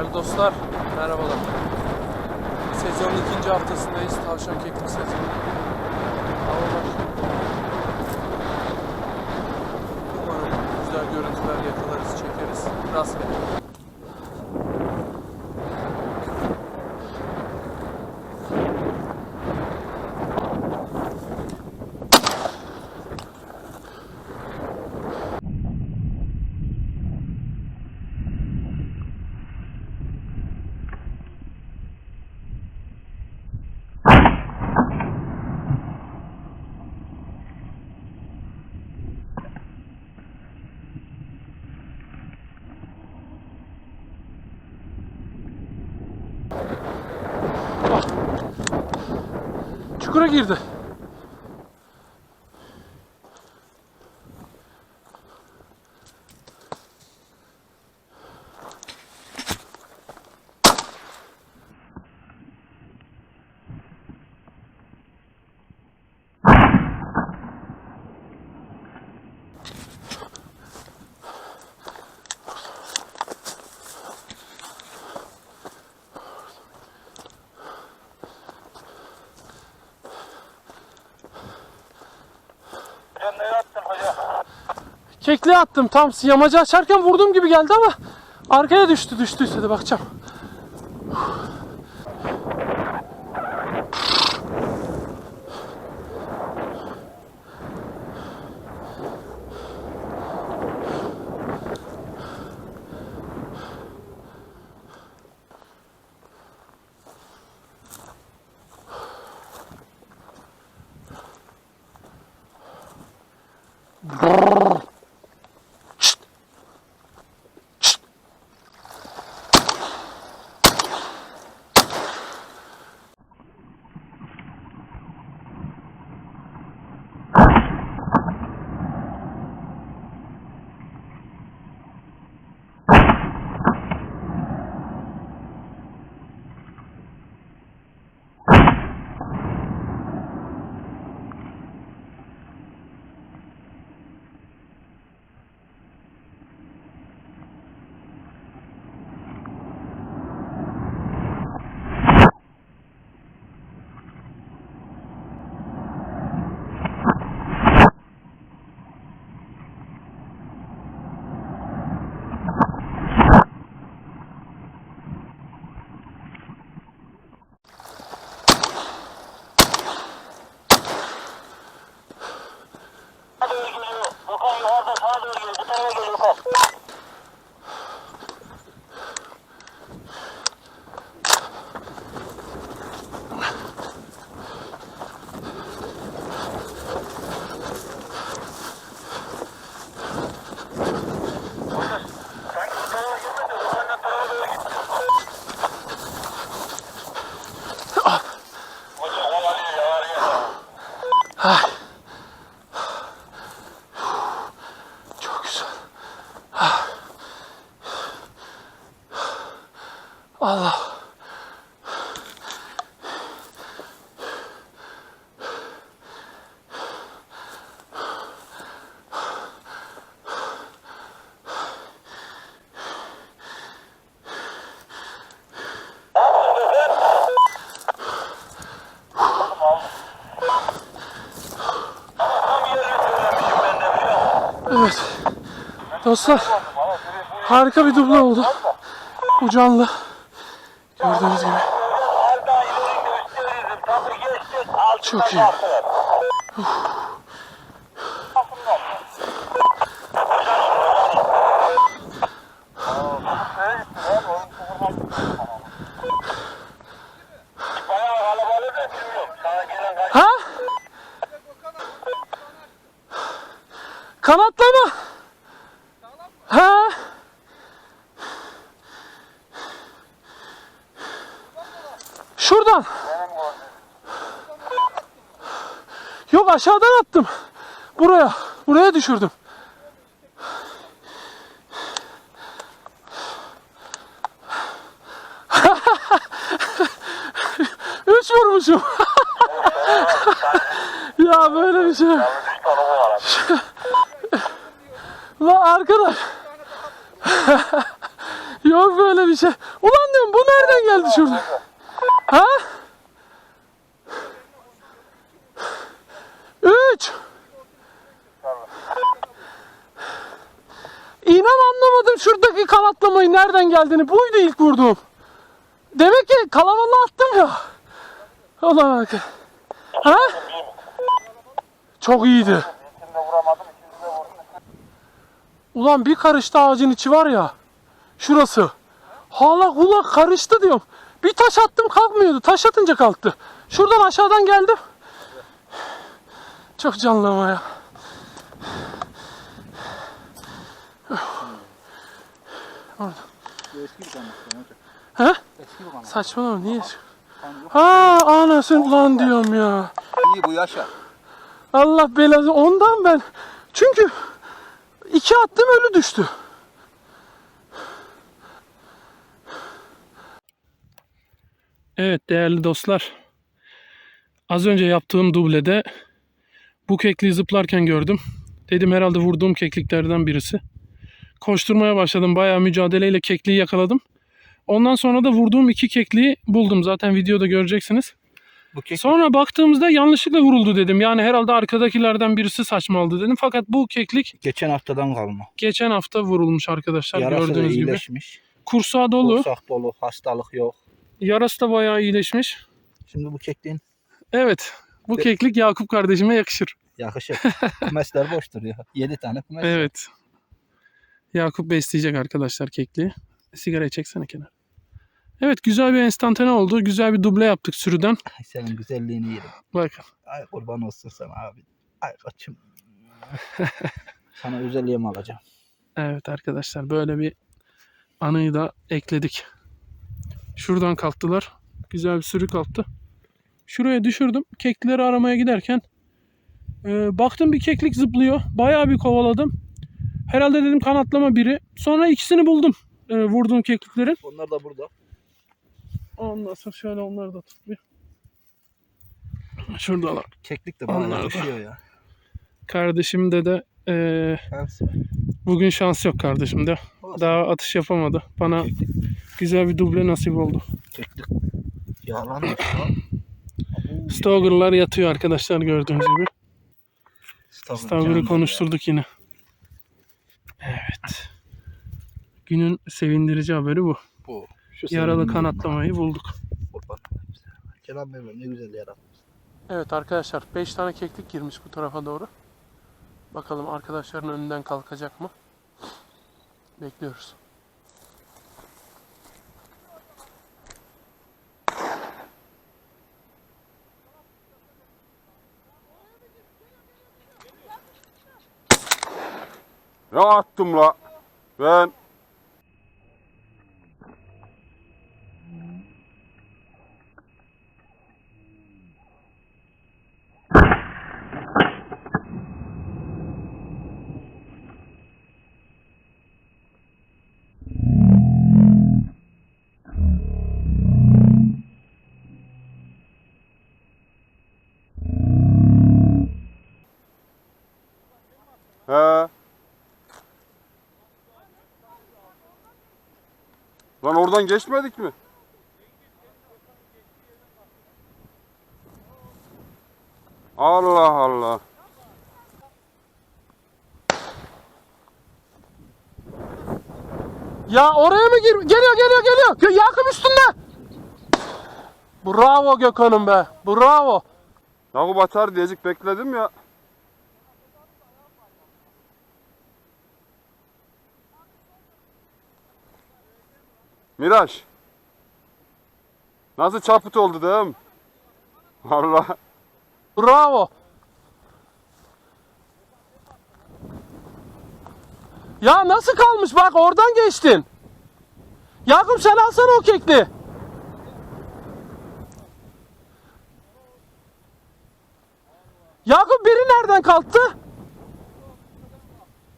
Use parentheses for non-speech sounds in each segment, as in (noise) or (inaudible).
Değerli dostlar, merhabalar. Sezonun ikinci haftasındayız. Tavşan keklik sezonu. Çukura girdi. Kekliğe attım. Tam yamacı açarken vurduğum gibi geldi ama arkaya düştü. Düştüyse de bakacağım. Dostlar harika bir duble oldu. Bu canlı. Gördüğünüz gibi. Çok iyi. baktılar. Bayağı kalabalık da bilmiyorum. Sana gelen kaç Ha? Kanatla mı? Ha? Şuradan. Yok aşağıdan attım. Buraya. Buraya düşürdüm. (laughs) Üç vurmuşum. (laughs) ya böyle bir şey. (laughs) Lan arkadaş. Yok böyle bir şey. Ulan diyorum bu nereden geldi şurada? Ha? Üç. İnan anlamadım şuradaki kanatlamayı nereden geldiğini. Buydu ilk vurduğum. Demek ki kalabalığa attım ya. Allah bak. Ha? Çok iyiydi. Ulan bir karıştı ağacın içi var ya. Şurası. Hala hula karıştı diyorum. Bir taş attım kalkmıyordu. Taş atınca kalktı. Şuradan aşağıdan geldim. Çok canlı ama ya. Eski bir kanat hocam. He? Eski bir kanat. Saçmalama niye? Ha anasın ulan diyorum ya. İyi bu yaşa. Allah belası ondan ben. Çünkü iki attım ölü düştü. Evet değerli dostlar. Az önce yaptığım dublede bu kekliği zıplarken gördüm. Dedim herhalde vurduğum kekliklerden birisi. Koşturmaya başladım. Bayağı mücadeleyle kekliği yakaladım. Ondan sonra da vurduğum iki kekliği buldum. Zaten videoda göreceksiniz. Bu kek Sonra baktığımızda yanlışlıkla vuruldu dedim. Yani herhalde arkadakilerden birisi saçmaladı dedim. Fakat bu keklik geçen haftadan kalma. geçen hafta vurulmuş arkadaşlar Yarası gördüğünüz gibi. Kursağı dolu. Kursak dolu. Hastalık yok. Yarası da bayağı iyileşmiş. Şimdi bu kekliğin Evet. Bu keklik Yakup kardeşime yakışır. yakışır. Kümesler boş duruyor. 7 tane kümes. var. Evet. Yakup besleyecek arkadaşlar kekliği. Sigarayı çeksene kenar. Evet güzel bir enstantane oldu. Güzel bir duble yaptık sürüden. Ay senin güzelliğini yerim. Bakın. Ay kurban olsun sana abi. Ay kaçım. sana özelliğimi alacağım. Evet arkadaşlar böyle bir anıyı da ekledik. Şuradan kalktılar. Güzel bir sürü kalktı. Şuraya düşürdüm. Keklileri aramaya giderken e, baktım bir keklik zıplıyor. Bayağı bir kovaladım. Herhalde dedim kanatlama biri. Sonra ikisini buldum. E, vurduğum kekliklerin. Onlar da burada. Ondan sonra şöyle onları da tut bir. Şuradalar. Keklik de da. düşüyor ya. Kardeşimde de e, Şans. bugün şans yok kardeşimde. Olsun. Daha atış yapamadı. Bana güzel bir duble nasip oldu. Keklik. Yağlanmış ya. Stoger'lar yatıyor arkadaşlar gördüğünüz gibi. Canım konuşturduk yine. Evet. Günün sevindirici haberi bu. Bu. Şu Yaralı kanatlamayı bulduk. Kenan Bey ne güzel yaratmış. Evet arkadaşlar 5 tane keklik girmiş bu tarafa doğru. Bakalım arkadaşların önünden kalkacak mı? Bekliyoruz. Ne attım la? Ben Lan oradan geçmedik mi? Allah Allah. Ya oraya mı gir? Geliyor geliyor geliyor. Yakup üstünde. Bravo Gökhan'ım be. Bravo. Yakup atar diyecek bekledim ya. Miraç. Nasıl çaput oldu değil mi? Allah. Bravo. Ya nasıl kalmış bak oradan geçtin. Yakup sen alsana o kekli. Yakup biri nereden kalktı?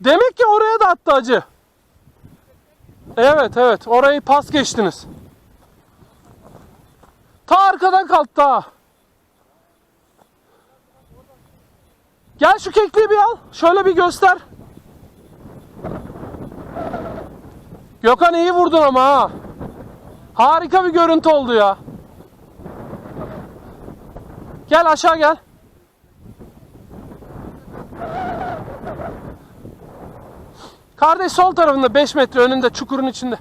Demek ki oraya da attı acı. Evet evet orayı pas geçtiniz. Ta arkadan kalktı ha. Gel şu kekliği bir al. Şöyle bir göster. Gökhan iyi vurdun ama ha. Harika bir görüntü oldu ya. Gel aşağı gel. Kardeş sol tarafında 5 metre önünde çukurun içinde.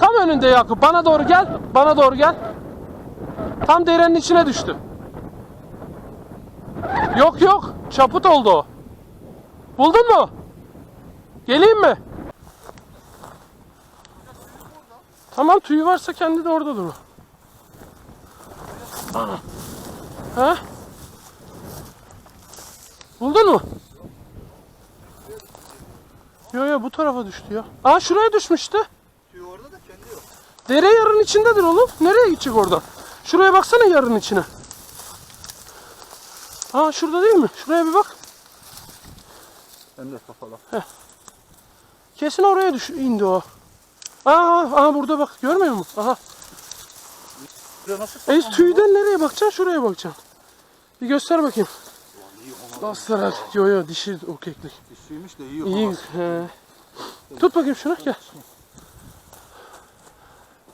Tam önünde Yakup. Bana doğru gel. Bana doğru gel. Tam derenin içine düştü. Yok yok. Çaput oldu o. Buldun mu? Geleyim mi? Tamam tüyü varsa kendi de orada durur. Ha? Buldun mu? Yo yo bu tarafa düştü ya. Aa şuraya düşmüştü. Dere yarın içindedir oğlum. Nereye gidecek oradan? Şuraya baksana yarın içine. Aa şurada değil mi? Şuraya bir bak. Hem de kafalı. Kesin oraya düş indi o. Aa, aha burada bak görmüyor musun? Aha. Nasıl E tüyden nereye bakacaksın? Şuraya bakacaksın. Bir göster bakayım. Bastır Yo yo dişi o keklik. Dişiymiş de iyi. İyi. he. Tut bakayım şunu gel.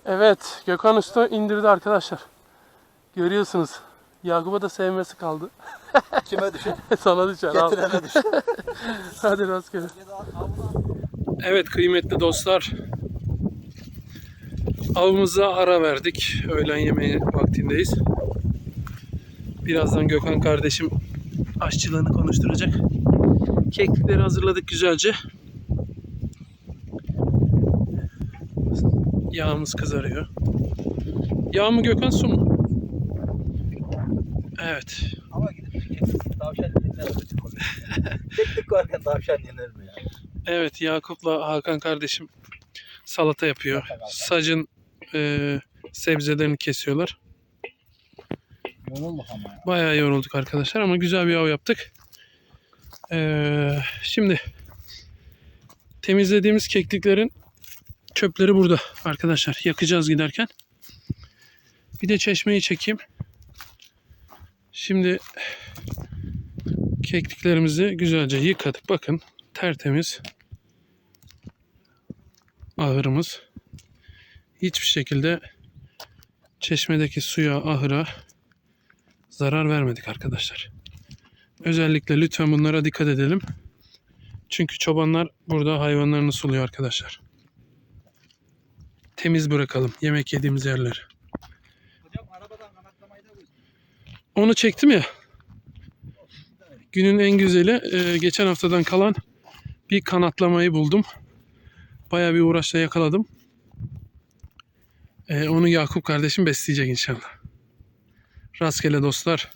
Evet Gökhan Usta indirdi arkadaşlar. Görüyorsunuz. Yakup'a da sevmesi kaldı. (laughs) Kime düşer? Sana düşer. Getirene düşer. (laughs) Hadi rastgele. Evet kıymetli dostlar. Avımıza ara verdik. Öğlen yemeği vaktindeyiz. Birazdan Gökhan kardeşim aşçılığını konuşturacak. Keklikleri hazırladık güzelce. Yağımız kızarıyor. Yağ mı Gökhan su mu? Evet. Ama gidip tavşan yenir mi? (laughs) Keklik varken tavşan yenir mi ya? Evet Yakup'la Hakan kardeşim salata yapıyor. Sacın e, sebzelerini kesiyorlar. Yorulmuş ama ya. Bayağı yorulduk arkadaşlar ama güzel bir av yaptık. E, şimdi temizlediğimiz kekliklerin çöpleri burada arkadaşlar. Yakacağız giderken. Bir de çeşmeyi çekeyim. Şimdi kekliklerimizi güzelce yıkadık. Bakın tertemiz ahırımız. Hiçbir şekilde çeşmedeki suya, ahıra zarar vermedik arkadaşlar. Özellikle lütfen bunlara dikkat edelim. Çünkü çobanlar burada hayvanlarını suluyor arkadaşlar. Temiz bırakalım yemek yediğimiz yerleri. Onu çektim ya. Günün en güzeli e, geçen haftadan kalan bir kanatlamayı buldum. Bayağı bir uğraşla yakaladım. E, onu Yakup kardeşim besleyecek inşallah. Rastgele dostlar.